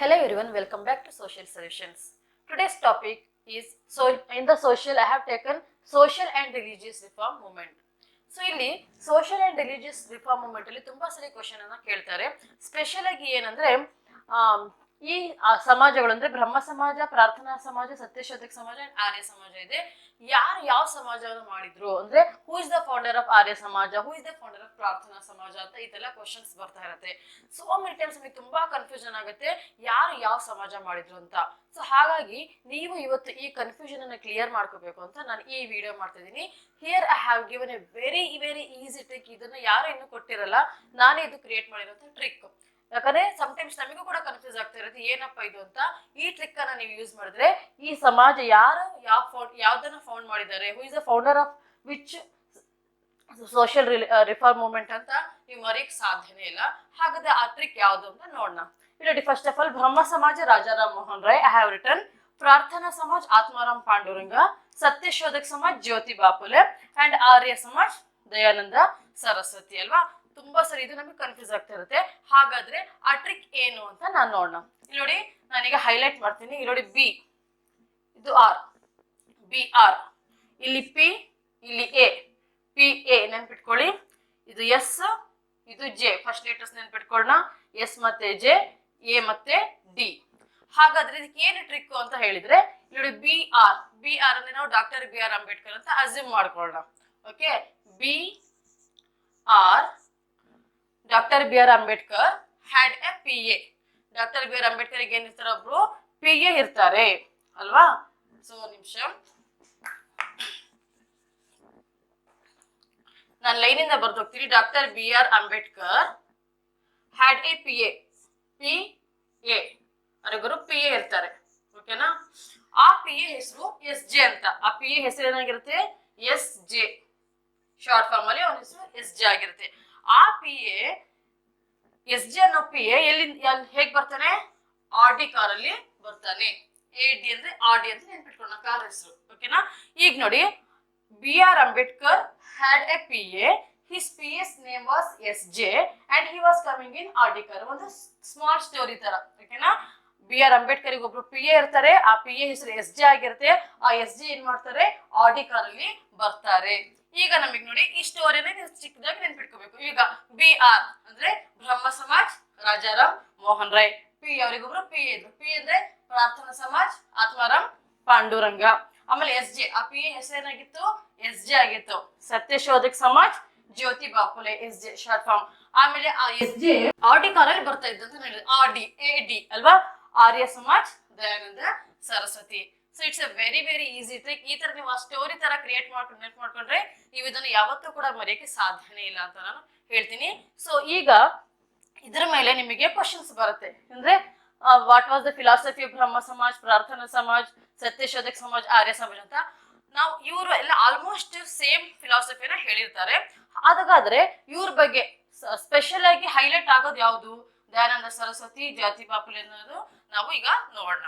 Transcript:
Hello everyone, welcome back to Social Solutions. Today's topic is so in the social I have taken social and religious reform movement. So ಇಲ್ಲಿ social and religious reform movement ಅಲ್ಲಿ ತುಂಬಾ ಸರಿ question ಅನ್ನ ಕೇಳ್ತಾರೆ special ಆಗಿ ಏನಂದ್ರೆ ಈ ಸಮಾಜಗಳು ಅಂದ್ರೆ ಬ್ರಹ್ಮ ಸಮಾಜ, ಪ್ರಾರ್ಥನಾ ಸಮಾಜ, ಸತ್ಯಶೋಧಕ ಸಮಾಜ ಆರ್ಯ ಸಮಾಜ ಇದೆ. ಯಾರು ಯಾವ ಸಮಾಜವನ್ನು ಮಾಡಿದ್ರು ಅಂದ್ರೆ who is the founder of Arya Samaj who is the founder of Prarthana Samaj ಅಂತ ಇದೆಲ್ಲ ಕ್ವಶನ್ಸ್ ಬರ್ತಾ ಇರತ್ತೆ. ಸೋ ಮೆನಿ ಟೈಮ್ಸ್ ನಮಗೆ ತುಂಬಾ ಕನ್ಫ್ಯೂಷನ್ ಆಗುತ್ತೆ, ಯಾರು ಯಾವ ಸಮಾಜ ಮಾಡಿದ್ರು ಅಂತ. ಸೊ ಹಾಗಾಗಿ ನೀವು ಇವತ್ತು ಈ ಕನ್ಫ್ಯೂಷನ್ ಅನ್ನ ಕ್ಲಿಯರ್ ಮಾಡ್ಕೋಬೇಕು ಅಂತ ನಾನು ಈ ವಿಡಿಯೋ ಮಾಡ್ತಾ ಇದ್ದೀನಿ. Here I have given a very very easy trick ಇದನ್ನ ಯಾರು ಇನ್ನೂ ಕೊಟ್ಟಿರಲ್ಲ, ನಾನೇ ಇದು ಕ್ರಿಯೇಟ್ ಮಾಡಿರೋಂಥ ಟ್ರಿಕ್ ಯಾಕಂದ್ರೆ ಟೈಮ್ಸ್ ನಮಗೂ ಕೂಡ ಕನ್ಫ್ಯೂಸ್ ಆಗ್ತಾ ಇರುತ್ತೆ, ಏನಪ್ಪ ಇದು ಅಂತ. ಈ ಟ್ರಿಕ್ ಅನ್ನ ನೀವು ಯೂಸ್ ಮಾಡಿದ್ರೆ ಈ ಸಮಾಜ ಯಾರು, ಯಾವ ಫೌಂಡ್ ಯಾವ್ದನ್ನ ಫೌಂಡ್ ಮಾಡಿದ್ದಾರೆ who is a founder of which social reform movement ಅಂತ ನೀವು ಮರೆಯಕ್ ಸಾಧ್ಯನೇ ಇಲ್ಲ. ಹಾಗಾದ್ರೆ ಆ ಟ್ರಿಕ್ ಯಾವುದು ಅಂತ ನೋಡೋಣ ಇಲ್ಲಿ first of all Brahmo Samaj Rajaram Mohan Roy I have written Prarthana Samaj, Atmaram Pandurang, Satyashodhak Samaj, Jyoti Baphule and Arya Samaj, Dayananda Saraswati, ಅಲ್ವಾ? ತುಂಬಾ ಸರಿ ಇದು ನಮಗೆ ಕನ್ಫ್ಯೂಸ್ ಆಗ್ತಾ ಇರುತ್ತೆ. ಹಾಗಾದ್ರೆ ಆ ಟ್ರಿಕ್ ಏನು ಅಂತ ನಾನು ನೋಡೋಣ ಇಲ್ಲಿ ನೋಡಿ, ನಾನೀಗ ಹೈಲೈಟ್ ಮಾಡ್ತೀನಿ. ಇಲ್ಲಿ ನೋಡಿ ಬಿ ಇದು ಆರ್ ಬಿ ಆರ್ ಇಲ್ಲಿ ಪಿ ಇಲ್ಲಿ ಎ ಪಿ ಎ ನೆನ್ಪಿಟ್ಕೊಳ್ಳಿ. ಇದು ಎಸ್ ಇದು ಜೆ ಫಸ್ಟ್ ಲೆಟರ್ಸ್ ನೆನ್ಪಿಟ್ಕೊಳ್ಳೋಣ ಎಸ್ ಮತ್ತೆ ಜೆ ಎ ಮತ್ತೆ ಡಿ ಹಾಗಾದ್ರೆ ಇದಕ್ಕೆ ಏನು ಟ್ರಿಕ್ ಅಂತ ಹೇಳಿದ್ರೆ ನೋಡಿ ಬಿ ಆರ್ ಬಿ ಆರ್ ಅಂದ್ರೆ ನಾವು ಡಾಕ್ಟರ್ ಬಿ ಆರ್ ಅಂಬೇಡ್ಕರ್ ಅಂತ ಅಸ್ಯೂಮ್ ಮಾಡ್ಕೊಳ್ಳೋಣ. Okay B R doctor B R Ambedkar had A P A doctor B R Ambedkar ಏನಿರ್ತಾರೆ ಒಬ್ರು? ಪಿ ಎ ಇರ್ತಾರೆ. ಅಲ್ವಾ? ಸೊ ನಿಮಿಷ. ನಾನು ಲೈನಿಂದ ಬರ್ದು ಹೋಗ್ತೀನಿ doctor B R Ambedkar had A P A P A ಅವರಿಬ್ಬರು ಪಿ ಎ ಇರ್ತಾರೆ. ಓಕೆನಾ ಆ ಪಿ ಎ ಹೆಸರು ಎಸ್ ಜೆ ಅಂತ. ಆ ಪಿ ಎ ಹೆಸರು ಏನಾಗಿರುತ್ತೆ? ಎಸ್ ಜೆ ಶಾರ್ಟ್ ಫಾರ್ಮ್ ಅಲ್ಲಿ ಅವನ ಹೆಸರು ಎಸ್ ಜೆ ಆಗಿರುತ್ತೆ. ಆ ಪಿ ಎ ಎಸ್ ಜಿ ಅನ್ನೋ ಪಿ ಎಲ್ಲಿ ಹೇಗ್ ಬರ್ತಾನೆ? ಆರ್ ಡಿ ಕಾರ್ ಅಲ್ಲಿ ಬರ್ತಾನೆ. ಎ ಡಿ ಅಂದ್ರೆ ಆರ್ ಡಿ ಅಂತ ನೆನ್ಪಿಟ್ಕೊಂಡ ಕಾರ್ ಹೆಸರು. ಓಕೆನಾ? ಈಗ ನೋಡಿ, B R Ambedkar had A P A his P S name was S J and he was coming in R D car ಒಂದು ಸ್ಮಾಲ್ ಸ್ಟೋರಿ ತರ, ಓಕೆನಾ? ಬಿ ಆರ್ ಅಂಬೇಡ್ಕರ್ ಒಬ್ರು ಪಿ ಎ ಇರ್ತಾರೆ, ಆ ಪಿ ಎ ಹೆಸರು ಎಸ್ ಜಿ ಆಗಿರುತ್ತೆ. ಆ S G ಏನ್ ಮಾಡ್ತಾರೆ? ಆಡಿ ಡಿ ಕಾರ್ ಅಲ್ಲಿ ಬರ್ತಾರೆ. ಈಗ ನಮಗ್ ನೋಡಿ, ಈ ಸ್ಟೋರಿನ ನೀವು ಚಿಕ್ಕದಾಗಿ ನೆನ್ಪಿಟ್ಕೋಬೇಕು. ಈಗ ಬಿ ಆರ್ ಅಂದ್ರೆ ಬ್ರಹ್ಮ ಸಮಾಜ್, ರಾಜಾರಾಮ್ ಮೋಹನ್ ರಾಯ್. ಪಿ ಅವರಿಗೊಬ್ರು ಪಿ ಇದ್ರು. ಪಿ ಅಂದ್ರೆ ಪ್ರಾರ್ಥನಾ ಸಮಾಜ್, ಆತ್ಮಾರಾಮ್ ಪಾಂಡುರಂಗ. ಆಮೇಲೆ ಎಸ್ ಜಿ, ಆ ಪಿ ಎ ಹೆಸರೇನಾಗಿತ್ತು ಎಸ್ ಜಿ ಆಗಿತ್ತು. Satyashodhak Samaj, Jyoti Baphule, S J short form. ಆಮೇಲೆ ಆ ಎಸ್ ಜೆ ಡಿ ಕಾಲಲ್ಲಿ ಬರ್ತಾ ಇದ್ದಂತ ಹೇಳಿದ್ರು ಆರ್ ಡಿ, ಎ ಡಿ ಅಲ್ವಾ? Arya Samaj, Dayananda Saraswati. So it's a very very easy trick ಈ ತರ ನೀವು ಆ ಸ್ಟೋರಿ ತರ ಕ್ರಿಯೇಟ್ ಮಾಡ್ಕೊಂಡು ನೆನ್ಪು ಮಾಡ್ಕೊಂಡ್ರೆ ನೀವು ಇದನ್ನ ಯಾವತ್ತೂ ಕೂಡ ಮರೆಯಕ್ಕೆ ಸಾಧ್ಯನೇ ಇಲ್ಲ ಅಂತ ನಾನು ಹೇಳ್ತೀನಿ. ಸೊ ಈಗ ಇದರ ಮೇಲೆ ನಿಮಗೆ ಕ್ವಶನ್ಸ್ ಬರುತ್ತೆ. ಅಂದ್ರೆ what was the philosophy Brahmo Samaj Prarthana Samaj Satyashodhak Samaj ಆರ್ಯ ಸಮಾಜ್ ಅಂತ. ನಾವು ಇವರು ಎಲ್ಲ ಆಲ್ಮೋಸ್ಟ್ ಸೇಮ್ ಫಿಲಾಸಫಿನ ಹೇಳಿರ್ತಾರೆ. ಹಾಗಾದ್ರೆ ಇವ್ರ ಬಗ್ಗೆ ಸ್ಪೆಷಲ್ ಆಗಿ ಹೈಲೈಟ್ ಆಗೋದು ಯಾವುದು? ದಯಾನಂದ ಸರಸ್ವತಿ ಜಾತಿ ಬಾಪುಲೆ ಅನ್ನೋದು ನಾವು ಈಗ ನೋಡೋಣ.